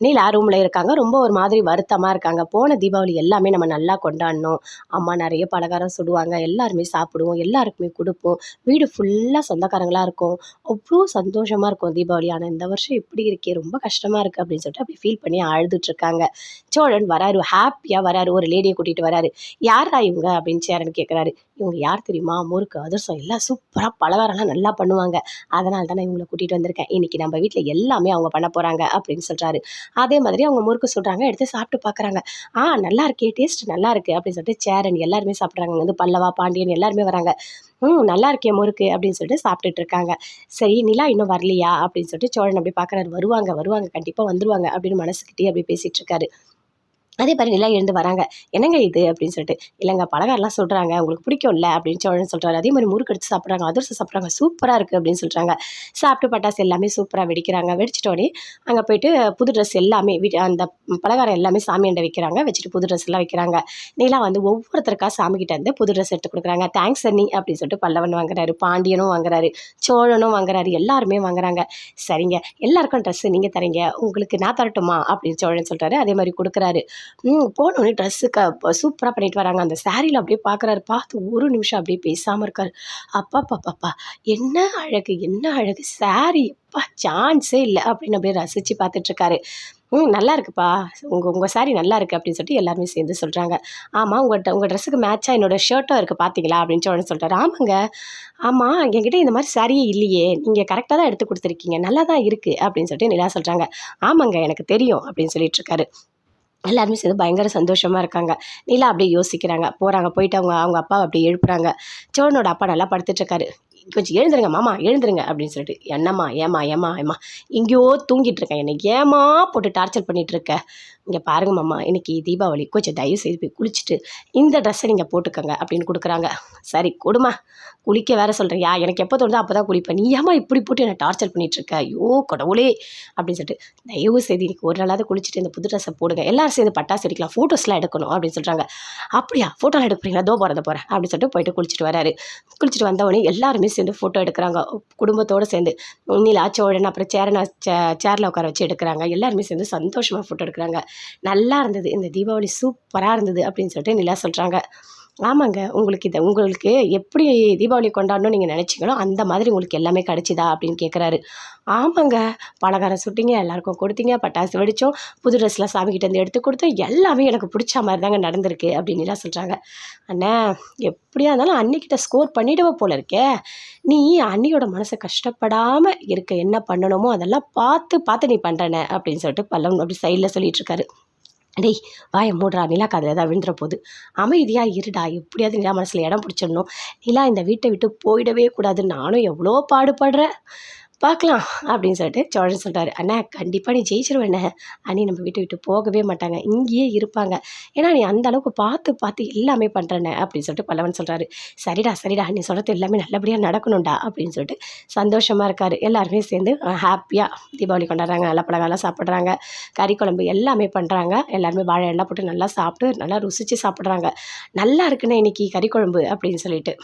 நீலா ரூமில் இருக்காங்க. ரொம்ப ஒரு மாதிரி வருத்தமாக இருக்காங்க. போன தீபாவளி எல்லாமே நம்ம நல்லா கொண்டாடணும். அம்மா நிறைய பலகாரம் சுடுவாங்க. எல்லாருமே சாப்பிடுவோம். எல்லாருக்குமே கொடுப்போம். வீடு ஃபுல்லாக சொந்தக்காரங்களாக இருக்கும். அவ்வளோ சந்தோஷமாக இருக்கும் தீபாவளி. ஆனால் இந்த வருஷம் இப்படி இருக்கே? ரொம்ப கஷ்டமாக இருக்குது அப்படின்னு சொல்லிட்டு அப்படி ஃபீல் பண்ணி அழுதுட்ருக்காங்க சோழன் வராரு. ஹாப்பியாக வராரு. ஒரு லேடியை கூட்டிகிட்டு வராரு. யாரா இவங்க? அப்படின்னு சேரன் கேட்குறாரு இவங்க யார் தெரியுமா? முறுக்கு அதிர்சம் எல்லாம் சூப்பராக பலகாரம்லாம் நல்லா பண்ணுவாங்க. அதனால தான் நான் இவங்களை கூட்டிகிட்டு வந்திருக்கேன். இன்னைக்கு நம்ம வீட்டில் எல்லாமே அவங்க பண்ண போகிறாங்க அப்படின்னு சொல்கிறாரு அதே மாதிரி அவங்க முறுக்கு சுடுறாங்க எடுத்து சாப்பிட்டு பார்க்குறாங்க ஆ நல்லா இருக்கே டேஸ்ட் நல்லா இருக்கு அப்படின்னு சொல்லிட்டு சேரன் எல்லாருமே சாப்பிட்றாங்க வந்து பல்லவா பாண்டியன் எல்லாருமே வராங்க. ம் நல்லா இருக்கே முறுக்கு அப்படின்னு சொல்லிட்டு சாப்பிட்டுட்டு இருக்காங்க. சரி நிலா இன்னும் வரலையா அப்படின்னு சொல்லிட்டு சோழன் அப்படி பார்க்குறாரு வருவாங்க வருவாங்க கண்டிப்பாக வந்துருவாங்க அப்படின்னு மனசுக்கிட்டே அப்படி பேசிட்டு இருக்காரு. அதே மாதிரி நிலா எழுந்து வராங்க. என்னங்க இது? அப்படின்னு சொல்லிட்டு இல்லைங்க பலகாரம்லாம் சொல்கிறாங்க உங்களுக்கு பிடிக்கும்ல? அப்படின்னு சோழன் சொல்கிறாரு அதே மாதிரி முறுக்கு எடுத்து சாப்பிட்றாங்க. அதிர்ஷ்டம் சாப்பிட்றாங்க. சூப்பராக இருக்குது அப்படின்னு சொல்கிறாங்க சாப்பிட்டு பட்டாசு எல்லாமே சூப்பராக வெடிக்கிறாங்க. வெடிச்சிட்டோடனே அங்கே போயிட்டு புது ட்ரெஸ் எல்லாமே வீட்டு அந்த பலகாரம் எல்லாமே சாமியாண்ட வைக்கிறாங்க. வச்சுட்டு புது ட்ரெஸ் எல்லாம் வைக்கிறாங்க. நிலா வந்து ஒவ்வொருத்தருக்கா சாமிக்கிட்ட இருந்து புது ட்ரெஸ் எடுத்து கொடுக்குறாங்க. தேங்க்ஸ் அண்ணி. அப்படின்னு சொல்லிட்டு பல்லவன் வாங்குறாரு. பாண்டியனும் வாங்குறாரு. சோழனும் வாங்குறாரு. எல்லாருமே வாங்குறாங்க. சரிங்க. எல்லாருக்கும் ட்ரெஸ்ஸு நீங்கள் தரீங்க. உங்களுக்கு நான் தரட்டுமா? அப்படின்னு சோழன் சொல்கிறாரு அதே மாதிரி கொடுக்குறாரு. போனோடனே ட்ரெஸ்ஸுக்கு சூப்பராக பண்ணிட்டு வராங்க. அந்த சாரியில் அப்படியே பார்க்குறாரு பார்த்து ஒரு நிமிஷம் அப்படியே பேசாமல் இருக்கார். அப்பா பாப்பாப்பா என்ன அழகு என்ன அழகு. சாரி அப்பா சான்ஸே இல்லை அப்படின்னு அப்படியே ரசித்து பார்த்துட்ருக்காரு ம் நல்லா இருக்குப்பா. உங்கள் உங்கள் சாரி நல்லா இருக்குது அப்படின்னு சொல்லிட்டு எல்லாருமே சேர்ந்து சொல்கிறாங்க ஆமாம் உங்கள்கிட்ட உங்கள் ட்ரெஸ்ஸுக்கு மேட்சாக என்னோடய ஷர்ட்டும் இருக்குது பார்த்தீங்களா அப்படின்னு சொல்லி சொல்கிறாரு ஆமாங்க. ஆமாம் என்கிட்ட இந்த மாதிரி சாரியே இல்லையே. நீங்கள் கரெக்டாக தான் எடுத்து கொடுத்துருக்கீங்க. நல்லா தான் இருக்குது அப்படின்னு சொல்லிட்டு நிலா சொல்கிறாங்க ஆமாங்க எனக்கு தெரியும் அப்படின்னு சொல்லிட்டு இருக்காரு. எல்லாருமே சேர்ந்து பயங்கர சந்தோஷமாக இருக்காங்க. நீலா அப்படியே யோசிக்கிறாங்க. போகிறாங்க போயிட்டு அவங்க அவங்க அப்பாவை அப்படியே எழுப்புறாங்க. சோழனோட அப்பா நல்லா படுத்துட்ருக்காரு கொஞ்சம் எழுந்துருங்க மாமா எழுந்துருங்க அப்படின்னு சொல்லிட்டு என்னம்மா ஏமா ஏமா ஏமா எங்கேயோ தூங்கிட்டு இருக்கேன். என்னை ஏமா போட்டு டார்ச்சர் பண்ணிட்டு இருக்க? இங்கே பாருங்க மாமா இன்னைக்கு தீபாவளி. கொஞ்சம் தயவு செய்து போய் குளிச்சுட்டு இந்த ட்ரெஸ்ஸை நீங்கள் போட்டுக்கோங்க அப்படின்னு கொடுக்குறாங்க. சரி கொடுமா. குளிக்க வேற சொல்கிறியா எனக்கு எப்போ தோணுதோ அப்போ தான் குளிப்பேன். நீ ஏமா இப்படி போட்டு என்னை டார்ச்சர் பண்ணிட்டு இருக்க? ஐயோ கடவுளே அப்படின்னு சொல்லிட்டு தயவு செய்து இன்னைக்கு ஒரு நாளாவது குளிச்சுட்டு இந்த புது ட்ரெஸ்ஸை போடுங்க. எல்லாரும் சேர்ந்து பட்டாசு அடிக்கலாம் ஃபோட்டோஸ்லாம் எடுக்கணும் அப்படின்னு சொல்கிறாங்க அப்படியா? ஃபோட்டோலாம் எடுக்கிறீங்களா தோ போகிறத போகிறேன் அப்படின்னு சொல்லிட்டு போயிட்டு குளிச்சுட்டு வராரு. குளிச்சுட்டு வந்தவொடனே எல்லாருமே சேர்ந்து ஃபோட்டோ எடுக்கிறாங்க. குடும்பத்தோடு சேர்ந்து. நீலா சோழன் அப்புறம் சேரனை சே சேரில் உட்கார வச்சு எடுக்கிறாங்க. எல்லாருமே சேர்ந்து சந்தோஷமாக ஃபோட்டோ எடுக்கிறாங்க. நல்லா இருந்தது. இந்த தீபாவளி சூப்பராக இருந்தது அப்படின்னு சொல்லிட்டு நிலா சொல்கிறாங்க ஆமாங்க. உங்களுக்கு இதை உங்களுக்கு எப்படி தீபாவளி கொண்டாடணும்னு நீங்கள் நினச்சிங்களோ அந்த மாதிரி உங்களுக்கு எல்லாமே கிடச்சிதா அப்படின்னு கேட்குறாரு ஆமாங்க. பலகாரம் சுட்டிங்க எல்லாருக்கும் கொடுத்தீங்க பட்டாசு வெடித்தோம் புது ட்ரெஸ்லாம் சாமிக்கிட்ட இருந்து எடுத்து கொடுத்தோம் எல்லாமே எனக்கு பிடிச்ச மாதிரி தாங்க நடந்திருக்கு அப்படின்னுலாம் சொல்கிறாங்க அண்ணா எப்படியா இருந்தாலும் அன்னிக்கிட்ட ஸ்கோர் பண்ணிடுவ போல இருக்கே. நீ அன்னியோட மனசை கஷ்டப்படாமல் இருக்க என்ன பண்ணணுமோ அதெல்லாம் பார்த்து பார்த்து நீ பண்ணுறன அப்படின்னு சொல்லிட்டு பல்லவன் அப்படி சைடில் சொல்லிட்டு டேய் வாய மூடுறா நிலா காதில் ஏதாவது விழுந்துற போகுது அமைதியாக இருடா எப்படியாவது நிலா மனசில் இடம் பிடிச்சிடணும். நிலா இந்த வீட்டை விட்டு போயிடவே கூடாது. நானும் எவ்வளோ பாடுபடுறேன் பார்க்கலாம் அப்படின்னு சொல்லிட்டு சோழன் சொல்கிறாரு அண்ணா கண்டிப்பாக நீ ஜெயிச்சிருவேண்ணே அண்ணி. நம்ம வீட்டை விட்டு போகவே மாட்டாங்க. இங்கேயே இருப்பாங்க. ஏன்னா நீ அந்த அளவுக்கு பார்த்து பார்த்து எல்லாமே பண்ணுறேண்ணே அப்படின்னு சொல்லிட்டு பல்லவன் சொல்கிறாரு சரிடா சரிடா நீ சொல்கிறது எல்லாமே நல்லபடியாக நடக்கணும்டா அப்படின்னு சொல்லிட்டு சந்தோஷமாக இருக்கார். எல்லாருமே சேர்ந்து ஹாப்பியாக தீபாவளி கொண்டாடுறாங்க நல்லா பலகாரம் சாப்பிட்றாங்க கறி குழம்பு எல்லாமே பண்ணுறாங்க எல்லாருமே வாழை எல்லாம் போட்டு நல்லா சாப்பிட்டு நல்லா ருசித்து சாப்பிட்றாங்க. நல்லா இருக்குண்ணே இன்னைக்கு கறி குழம்பு அப்படின்னு சொல்லிட்டு.